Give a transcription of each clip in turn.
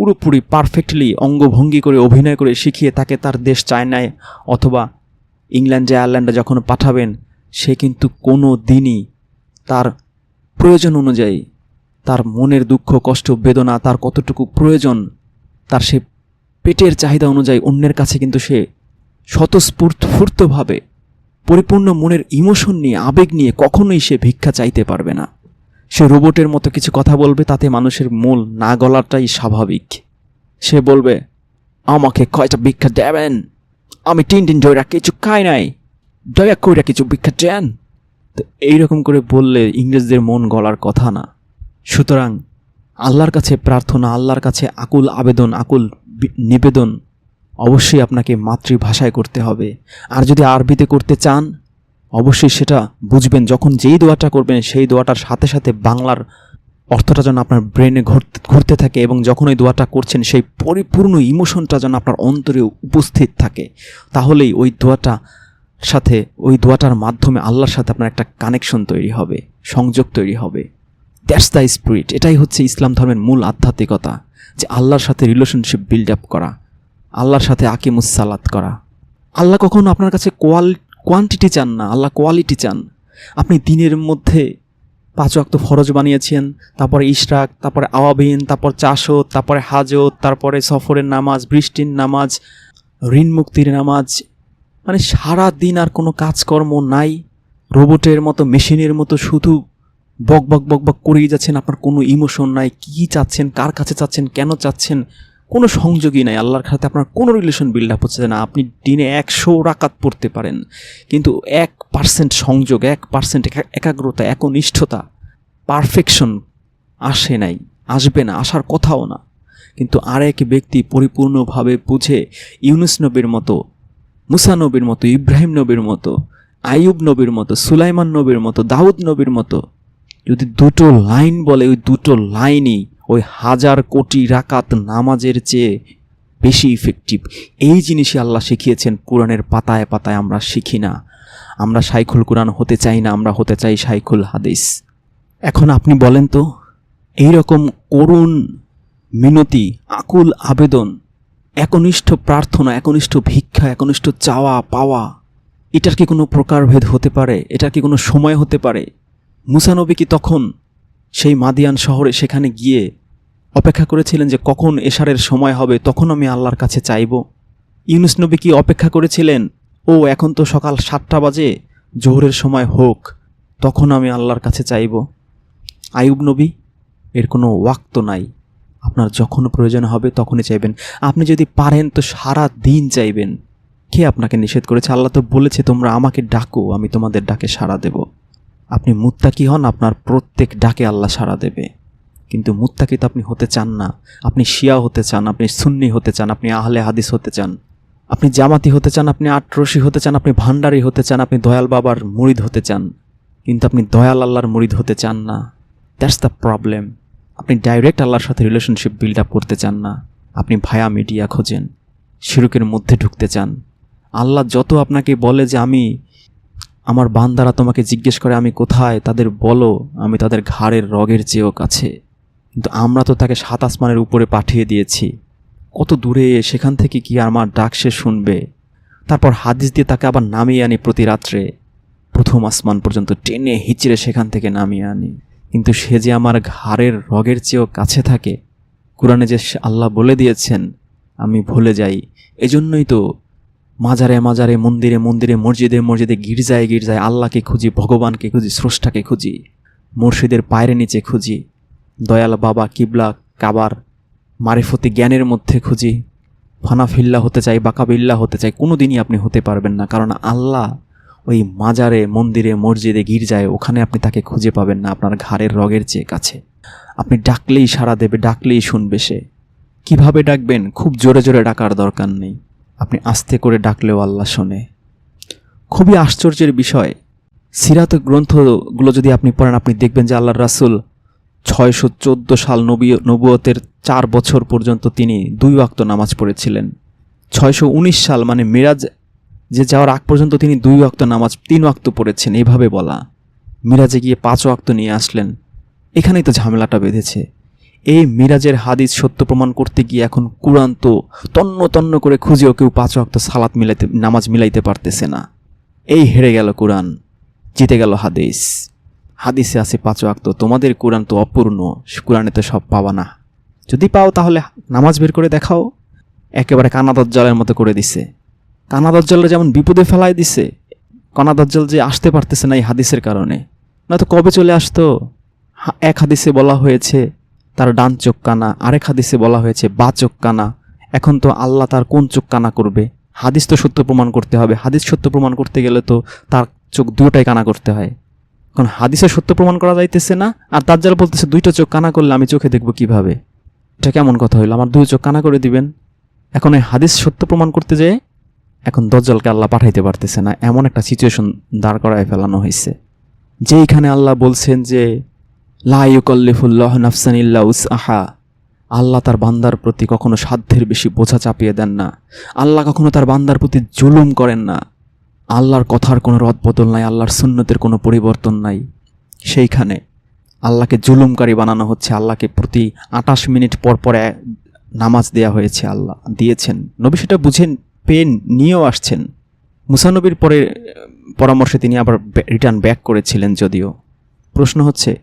পুরোপুরি পারফেক্টলি অঙ্গভঙ্গি করে, অভিনয় করে শিখিয়ে তাকে তার দেশ চায়নায় অথবা ইংল্যান্ডে আয়ারল্যান্ডে যখন পাঠাবেন, সে কিন্তু কোনো দিনই তার প্রয়োজন অনুযায়ী তার মনের দুঃখ, কষ্ট, বেদনা, তার কতটুকু প্রয়োজন, তার সে পেটের চাহিদা অনুযায়ী অন্যের কাছে কিন্তু সে স্বতঃস্ফূর্তভাবে পরিপূর্ণ মনের ইমোশন নিয়ে, আবেগ নিয়ে কখনোই সে ভিক্ষা চাইতে পারবে না। সে রোবটের মতো কিছু কথা বলবে, তাতে মানুষের মূল না গলাটাই স্বাভাবিক। সে বলবে, আমাকে কয়টা ভিক্ষা দেবেন? আমি তিন দিন ধরে কিছু খাই নাই। দয়া কইরা কিছু ভিক্ষা দেন? তো এইরকম করে বললে ইংরেজদের মন গলার কথা না। সুতরাং আল্লাহর কাছে প্রার্থনা, আল্লাহর কাছে আকুল আবেদন, আকুল নিবেদন অবশ্যই আপনাকে মাতৃভাষায় করতে হবে। আর যদি আরবিতে করতে চান অবশ্যই সেটা বুঝবেন, যখন যেই দোয়াটা করবেন, সেই দোয়াটার সাথে সাথে বাংলার অর্থটা যেন আপনার ব্রেনে ঘুরতে ঘুরতে থাকে এবং যখন ওই দোয়াটা করছেন, সেই পরিপূর্ণ ইমোশনটা যেন আপনার অন্তরে উপস্থিত থাকে। তাহলেই ওই দোয়াটা সাথে, ওই দোয়াটার মাধ্যমে আল্লাহর সাথে আপনার একটা কানেকশন তৈরি হবে, সংযোগ তৈরি হবে। দ্যাটস দ্য স্পিরিট এটাই হচ্ছে ইসলাম ধর্মের মূল আধ্যাত্মিকতা, যে আল্লাহর সাথে রিলেশনশিপ বিল্ড আপ করা, আল্লাহর সাথে আকিমুসালাত করা। আল্লাহ কখনো আপনার কাছে কোয়াল কোয়ান্টিটি চান না, আল্লাহ কোয়ালিটি চান। আপনি দিনের মধ্যে পাঁচ ওয়াক্ত ফরজ বানিয়েছেন, তারপরে ইশরাক, তারপরে আওয়াবিন, তারপর চাষত, তারপরে হাজত, তারপরে সফরের নামাজ, বৃষ্টির নামাজ, ঋণ মুক্তির নামাজ মানে সারা দিন আর কোনো কাজকর্ম নাই। রোবটের মতো, মেশিনের মতো শুধু বক বক বক বক করেই যাচ্ছেন, আপনার কোনো ইমোশন নাই, কী চাচ্ছেন, কার কাছে চাচ্ছেন, কেন চাচ্ছেন কোনো সংযোগই নাই। আল্লাহর সাথে আপনার কোনো রিলেশন বিল্ড আপ হচ্ছে না। আপনি দিনে একশো রাকাত পড়তে পারেন। কিন্তু এক পার্সেন্ট সংযোগ, এক পার্সেন্ট একাগ্রতা, একনিষ্ঠতা পারফেকশন আসে নাই, আসবে না, আসার কথাও না। কিন্তু আরেক ব্যক্তি পরিপূর্ণভাবে বুঝে ইউনুস নবীর মতো, মুসা নবীর মতো, ইব্রাহিম নবীর মতো, আইয়ুব নবীর মতো, সুলাইমান নবীর মতো, দাউদ নবীর মতো, যদি দুটো লাইন বলে, ওই দুটো লাইনই ওই হাজার কোটি রাকাত নামাজের চেয়ে বেশি ইফেক্টিভ এই জিনিসই আল্লাহ শিখিয়েছেন, কোরআনের পাতায় পাতায় আমরা শিখি না। আমরা সাইখুল কোরআন হতে চাই না, আমরা হতে চাই সাইখুল হাদিস। এখন আপনি বলেন তো এই রকম করুণ মিনতি, আকুল আবেদন, একনিষ্ঠ প্রার্থনা, একনিষ্ঠ ভিক্ষা, একনিষ্ঠ চাওয়া, পাওয়া, এটার কি কোনো প্রকারভেদ হতে পারে? এটার কি কোনো সময় হতে পারে? মুসানবী কি তখন সেই মাদিয়ান শহরে সেখানে গিয়ে অপেক্ষা করেছিলেন যে কখন এশারের সময় হবে, তখন আমি আল্লাহর কাছে চাইব। ইউনুস নবী কি অপেক্ষা করেছিলেন, ও, এখন তো সকাল সাতটা বাজে, জোহরের সময় হোক, তখন আমি আল্লাহর কাছে চাইব। আয়ুব নবী, এর কোনো ওয়াক্ত নাই। আপনার যখন প্রয়োজন হবে তখনই চাইবেন। আপনি যদি পারেন তো সারা দিন চাইবেন। কে আপনাকে নিষেধ করেছে? আল্লাহ তো বলেছে, তোমরা আমাকে ডাকো, আমি তোমাদের ডাকে সাড়া দেব। আপনি মুত্তাকি হন, আপনার প্রত্যেক ডাকে আল্লাহ সাড়া দেবে। কিন্তু মুত্তাকি তো আপনি হতে চান না। আপনি শিয়া হতে চান, আপনি সুন্নি হতে চান, আপনি আহলে হাদিস হতে চান। আপনি জামাতি হতে চান, আপনি আটরশি হতে চান, আপনি ভান্ডারি হতে চান, আপনি দয়াল বাবার মুরিদ হতে চান। কিন্তু আপনি দয়াল আল্লাহর মুরিদ হতে চান না। দ্যাটস দ্য প্রবলেম আপনি ডাইরেক্ট আল্লাহর সাথে রিলেশনশিপ বিল্ড আপ করতে চান না। আপনি ভায়া মিডিয়া খোঁজেন, শিরুকের মধ্যে ঢুকতে চান। আল্লাহ যত আপনাকে বলে যে আমি আমার বান্দারা তোমাকে জিজ্ঞেস করে, আমি কোথায়? তাদের বলো, আমি তাদের ঘাড়ের রগের চেয়েও কাছে। কিন্তু আমরা তো তাকে সাত আসমানের উপরে পাঠিয়ে দিয়েছি। কত দূরে সেখান থেকে কি আমার ডাক সে শুনবে? তারপর হাদিস দিয়ে তাকে আবার নামিয়ে আনি প্রতি রাত্রে। প্রথম আসমান পর্যন্ত টেনে হিচড়ে সেখান থেকে নামিয়ে আনি। কিন্তু সে যে আমার ঘাড়ের রগের চেয়েও কাছে থাকে, কোরআনে যে আল্লাহ বলে দিয়েছেন, আমি ভুলে যাই। এজন্যই তো মাজারে মাজারে, মন্দিরে মন্দিরে, মসজিদে মসজিদে গির্জায় গির্জায় আল্লাহকে খুঁজি, ভগবানকে খুঁজি, স্রষ্টাকে খুঁজি, মুর্শিদের পায়ের নিচে খুঁজি, দয়াল বাবা, কিবলা, কাবার, মারিফতি জ্ঞানের মধ্যে খুঁজি, ফানাফিল্লা হতে চাই, বাকাবিল্লা হতে চাই কোনো দিনই আপনি হতে পারবেন না। কারণ আল্লাহ ওই মাজারে, মন্দিরে, মসজিদে, গির্জায়, ওখানে আপনি তাকে খুঁজে পাবেন না, আপনার ঘাড়ের রগের চেয়ে কাছে। আপনি ডাকলেই সাড়া দেবে, ডাকলেই শুনবে সে। কীভাবে ডাকবেন? খুব জোরে জোরে ডাকার দরকার নেই। আপনি আস্তে করে ডাকলেও আল্লাহ শোনে। খুবই আশ্চর্যের বিষয়, সিরাত গ্রন্থগুলো যদি আপনি পড়েন, আপনি দেখবেন যে আল্লাহর রাসুল ছয়শো চোদ্দ সাল নবী, নবুয়তের চার বছর পর্যন্ত তিনি দুই ওয়াক্ত নামাজ পড়েছিলেন। ছয়শো উনিশ সাল মানে মিরাজ যে যাওয়ার আগ পর্যন্ত তিনি দুই ওয়াক্ত নামাজ, তিন ওয়াক্ত পড়েছেন। এভাবে বলা। মিরাজে গিয়ে পাঁচ ওয়াক্ত নিয়ে আসলেন। এখানেই তো ঝামেলাটা বেঁধেছে। এই মিরাজের হাদিস সত্য প্রমাণ করতে গিয়ে এখন কুরআন তো তন্ন তন্ন করে খুঁজেও কেউ পাঁচ ওয়াক্ত সালাত মিলাইতে, নামাজ মিলাইতে পারতেছে না। এই হেরে গেল কোরআন, জিতে গেল হাদিস। হাদিসে আছে পাঁচ ওয়াক্ত, তোমাদের কোরআন তো অপূর্ণ, কোরআনে তো সব পাবা না। যদি পাও তাহলে নামাজ বের করে দেখাও। একেবারে কানাদজ্জালের মতো করে দিছে। কানাদজ্জালরা যেমন বিপদে ফেলায় দিছে কানাদজ্জাল যে আসতে পারতেছে না এই হাদিসের কারণে। না তো কবে চলে আসতো? এক হাদিসে বলা হয়েছে তার ডান চোখ কানা। আরেক হাদিসে বলা হয়েছে, বা চোখ কানা। এখন তো আল্লাহ তার কোন চোখ কানা করবে? হাদিস তো সত্য প্রমাণ করতে হবে। হাদিস সত্য প্রমাণ করতে গেলে তো তার চোখ দুটোটাই কানা করতে হয়। এখন হাদিসে সত্য প্রমাণ করা যাইতেছে না, আর দাজ্জাল বলতেছে, দুইটা চোখ কানা করলে আমি চোখে দেখব কীভাবে? এটা কেমন কথা হইল? আমার দুই চোখ কানা করে দিবেন। এখন এই হাদিস সত্য প্রমাণ করতে যেয়ে এখন দজ্জালকে আল্লাহ পাঠাইতে পারতেছে না। এমন একটা সিচুয়েশন দাঁড় করায় ফেলানো হয়েছে যেইখানে আল্লাহ বলছেন যে লা ইউকাল্লিফুল্লাহ নাফসান ইল্লা উসআহা। আল্লাহ তার বান্দার প্রতি কখনো সাধ্যের বেশি বোঝা চাপিয়ে দেন না। আল্লাহ কখনো তার বান্দার প্রতি জুলুম করেন না। আল্লাহর কথার কোনো রদবদল নাই, আল্লাহর সুন্নতের কোনো পরিবর্তন নাই। সেইখানে আল্লাহকে জুলুমকারী বানানো হচ্ছে, আল্লাহকে প্রতি আটাশ মিনিট পর পর নামাজ দেয়া হয়েছে আল্লাহ, দিয়েছেন। নবী সেটা বুঝে পেয়ে নিয়েও আসছেন। মুসানবীর পরে, পরামর্শে তিনি আবার রিটার্ন ব্যাক করেছিলেন যদিও। প্রশ্ন হচ্ছে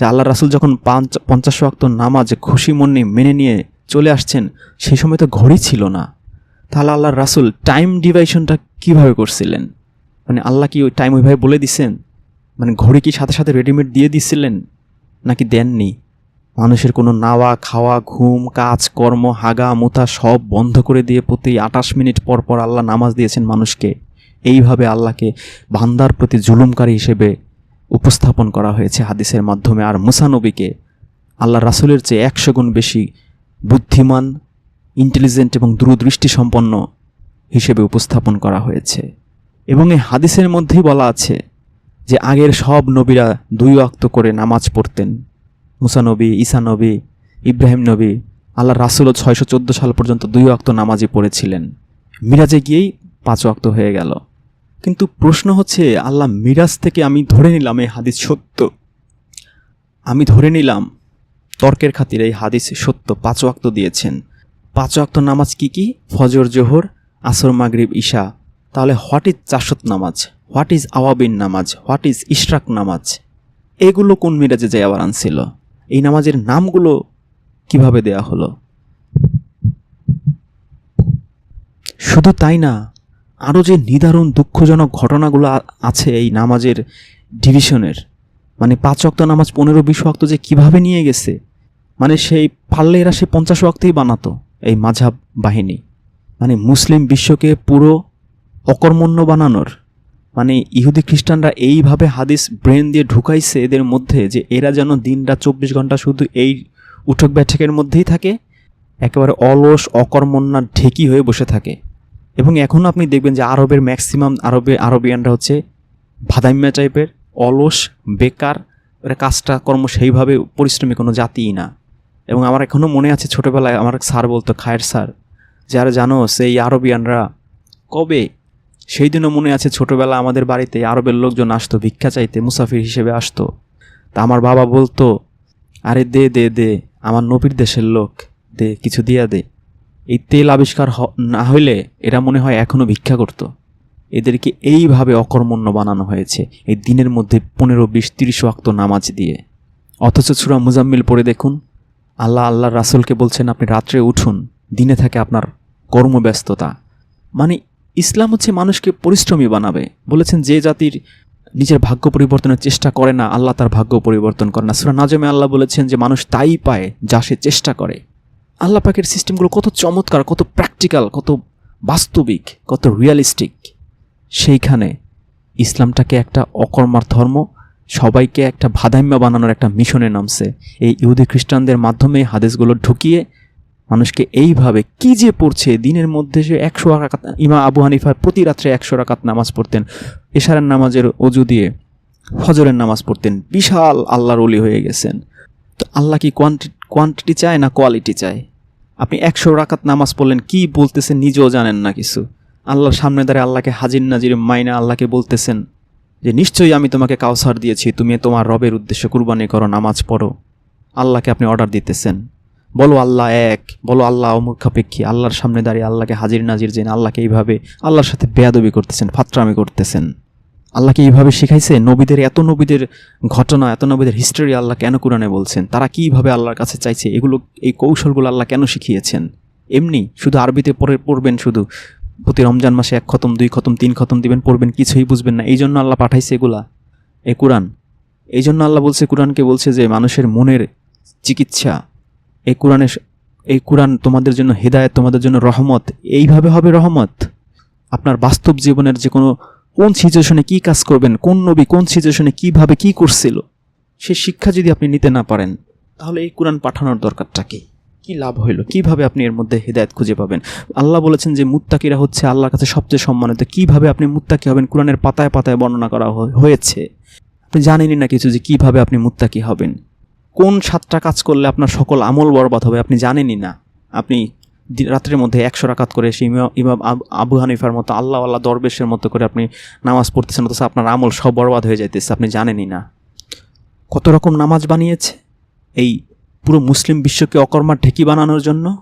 যে আল্লাহ রাসুল যখন পাঁচ পঞ্চাশ ওয়াক্ত নামাজ খুশি মনে মেনে নিয়ে চলে আসছেন, সেই সময় তো ঘড়ি ছিল না। তাহলে আল্লাহ রাসুল টাইম ডিভাইশনটা কীভাবে করছিলেন? মানে আল্লাহ কি ওই টাইম ওইভাবে বলে দিছেন? মানে ঘড়ি কি সাথে সাথে রেডিমেড দিয়ে দিছিলেন, নাকি দেননি? মানুষের কোনো নাওয়া, খাওয়া, ঘুম, কাজ, কর্ম, হাগা মুতা সব বন্ধ করে দিয়ে প্রতি আটাশ মিনিট পর পর আল্লাহ নামাজ দিয়েছেন মানুষকে। এইভাবে আল্লাহকে বান্দার প্রতি জুলুমকারী হিসেবে উপস্থাপন করা হয়েছে হাদিসের মাধ্যমে। আর মুসানবীকে আল্লাহ রাসুলের চেয়ে একশো গুণ বেশি বুদ্ধিমান ইন্টেলিজেন্ট এবং দূরদৃষ্টি সম্পন্ন হিসেবে উপস্থাপন করা হয়েছে। এবং এই হাদিসের মধ্যেই বলা আছে যে আগের সব নবীরা দুই অক্ত করে নামাজ পড়তেন। মুসা নবী, ঈসা নবী, ইব্রাহিম নবী আল্লাহ রাসুলও ছয়শো চোদ্দ সাল পর্যন্ত দুই অক্ত নামাজই পড়েছিলেন। মিরাজে গিয়েই পাঁচ অক্ত হয়ে গেল। কিন্তু প্রশ্ন হচ্ছে, আল্লাহ মিরাজ থেকে আমি ধরে নিলাম এই হাদিস সত্য। আমি ধরে নিলাম, তর্কের খাতিরে এই হাদিস সত্য, পাঁচ ওয়াক্ত দিয়েছেন। পাঁচ ওয়াক্ত নামাজ কি কি? ফজর, জোহর, আসর, মাগরিব ঈশা তাহলে হোয়াট ইজ চাষত নামাজ? হোয়াট ইজ আওয়াবিন নামাজ? হোয়াট ইজ ইশরাক নামাজ? এগুলো কোন মিরাজে যে আবার আনছিল? এই নামাজের নামগুলো কীভাবে দেয়া হলো? শুধু তাই না আরও যে নিদারুণ দুঃখজনক ঘটনাগুলো আছে এই নামাজের ডিভিশনের মানে পাঁচ ওয়াক্ত নামাজ পনেরো বিশ ওয়াক্ত যে কীভাবে নিয়ে গেছে মানে সেই পারলে এরা সে পঞ্চাশ ওয়াক্তেই বানাতো এই মাঝাব বাহিনী। মানে মুসলিম বিশ্বকে পুরো অকর্মণ্য বানানোর মানে ইহুদি খ্রিস্টানরা এইভাবে হাদিস ব্রেন দিয়ে ঢুকাইছে এদের মধ্যে যে এরা যেন দিনটা চব্বিশ ঘণ্টা শুধু এই উঠক ব্যাঠকের মধ্যেই থাকে, একেবারে অলস অকর্মণ্যা ঢেকি হয়ে বসে থাকে। এবং এখন আপনি দেখবেন যে আরবের ম্যাক্সিমাম আরবে, আরবিয়ানরা হচ্ছে ভাদাইম্যা টাইপের অলস, বেকার কাজটা, কর্ম সেইভাবে পরিশ্রমী কোনো জাতিই না। এবং আমার এখনও মনে আছে ছোটোবেলায় আমার স্যার বলতো, খায়ের স্যার যারা জানো, সেই আরবিয়ানরা কবে? সেই দিনও মনে আছে ছোটোবেলা আমাদের বাড়িতে আরবের লোকজন আসতো, ভিক্ষা চাইতে, মুসাফির হিসেবে আসতো। তা আমার বাবা বলতো, আরে দে দে দে, আমার নবীর দেশের লোক, দে, কিছু দিয়া দে। এই তেল আবিষ্কার না হইলে এরা মনে হয় এখনও ভিক্ষা করত। এদেরকে এইভাবে অকর্মণ্য বানানো হয়েছে এই দিনের মধ্যে পনেরো, বিশ, তিরিশ ওয়াক্ত নামাজ দিয়ে। অথচ সুরা মুজাম্মিল পড়ে দেখুন, আল্লাহ আল্লাহ রাসুলকে বলছেন, আপনি রাত্রে উঠুন, দিনে থাকে আপনার কর্মব্যস্ততা। মানে ইসলাম হচ্ছে মানুষকে পরিশ্রমী বানাবে। বলেছেন, যে জাতির নিজের ভাগ্য পরিবর্তনের চেষ্টা করে না, আল্লাহ তার ভাগ্য পরিবর্তন করে না। সুরা নাজমে আল্লাহ বলেছেন যে, মানুষ তাই পায় যা সে চেষ্টা করে। আল্লাহ পাকের সিস্টেমগুলো কত চমৎকার, কত প্র্যাকটিক্যাল, কত বাস্তবিক, কত রিয়ালিস্টিক। সেইখানে ইসলামটাকে একটা অকর্মার ধর্ম, সবাইকে একটা ভাদাইম্য বানানোর একটা মিশনে নামছে। এই ইহুদি খ্রিস্টানদের মাধ্যমে হাদিসগুলো ঢুকিয়ে মানুষকে এইভাবে কি যে পড়ছে, দিনের মধ্যে সে একশো রাকাত ইমা আবু হানিফা প্রতি রাত্রে একশো রাকাত নামাজ পড়তেন, এশারের নামাজের অজু দিয়ে ফজরের নামাজ পড়তেন, বিশাল আল্লাহর অলি হয়ে গেছেন। তো আল্লাহ কি কোয়ান্টি কোয়ান্টিটি চায় না কোয়ালিটি চায়? আপনি একশো রাকাত নামাজ পড়লেন, কি বলতেছেন নিজেও জানেন না কিছু। আল্লাহর সামনে দাঁড়িয়ে আল্লাহকে হাজির নাজির মাইনা আল্লাহকে বলতেছেন যে, নিশ্চয়ই আমি তোমাকে কাউসার দিয়েছি, তুমি তোমার রবের উদ্দেশ্যে কুরবানি করো, নামাজ পড়ো। আল্লাহকে আপনি অর্ডার দিতেছেন। বলো আল্লাহ এক, বলো আল্লাহ অমুখাপেক্ষী আল্লাহর সামনে দাঁড়িয়ে আল্লাহকে হাজির নাজির জেন আল্লাহকে এইভাবে আল্লাহর সাথে বেয়াদবি করতেছেন, ফাত্রামি করতেছেন। আল্লাহকে এইভাবে শিখাইছে? নবীদের এত নবীদের ঘটনা, এত নবীদের হিস্টোরি আল্লাহ কেন কোরআনে বলছেন? তারা কীভাবে আল্লাহর কাছে চাইছে? এগুলো, এই কৌশলগুলো আল্লাহ কেন শিখিয়েছেন? এমনি, শুধু আরবিতে পড়ে, পড়বেন শুধু। প্রতি রমজান মাসে এক খতম, দুই খতম, তিন খতম দিবেন, পড়বেন, কিছুই বুঝবেন না। এই জন্য আল্লাহ পাঠাইছে এগুলা এ কোরআন। এই জন্য আল্লাহ বলছে, কোরআনকে বলছে যে মানুষের মনের চিকিৎসা, এই কোরআনের এই কোরআন তোমাদের জন্য হেদায়েত, তোমাদের জন্য রহমত। এইভাবে হবে রহমত? আপনার বাস্তব জীবনের যে কোনো কোন সিচুয়েশনে কী কাজ করবেন, কোন নবী কোন সিচুয়েশনে কীভাবে কী করছিল, সে শিক্ষা যদি আপনি নিতে না পারেন, তাহলে এই কোরআন পাঠানোর দরকারটা কি? কি লাভ হইল? কীভাবে আপনি এর মধ্যে হেদায়েত খুঁজে পাবেন? আল্লাহ বলেছেন যে মুত্তাকিরা হচ্ছে আল্লাহর কাছে সবচেয়ে সম্মানিত। কীভাবে আপনি মুত্তাকি হবেন? কোরআনের পাতায় পাতায় বর্ণনা করা হয়েছে। আপনি জানেনই না কিছু যে কীভাবে আপনি মুত্তাকি হবেন। কোন সাতটা কাজ করলে আপনার সকল আমল বরবাদ হবে আপনি জানেনই না। আপনি রাত্রের মধ্যে একশো রাকাত করে সেই ইমা- ইমাম আব- হানিফার মতো আল্লাহ আল্লাহ দরবেশের মতো করে আপনি নামাজ পড়তেছেন, অথচ আপনার আমল সব বরবাদ হয়ে যাইতেছে, আপনি জানেনই না। কত রকম নামাজ বানিয়েছে? এই পুরো মুসলিম বিশ্বকে অকর্মার ঢেকি বানানোর জন্য?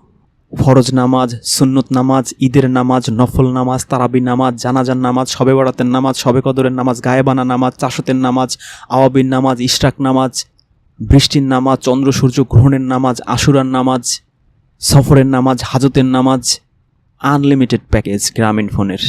ফরজ নামাজ, সুন্নত নামাজ, ঈদের নামাজ, নফল নামাজ, তারাবি নামাজ জানাজান নামাজ সবে বরাতের নামাজ, শবে কদরের নামাজ গায়েবানা নামাজ, চাষতের নামাজ, আওয়াবির নামাজ, ইশরাক নামাজ, বৃষ্টির নামাজ, চন্দ্র সূর্য গ্রহণের নামাজ, আশুরার নামাজ সফরের নামাজ হাজতের নামাজ আনলিমিটেড প্যাকেজ গ্রামীণ ফোনের।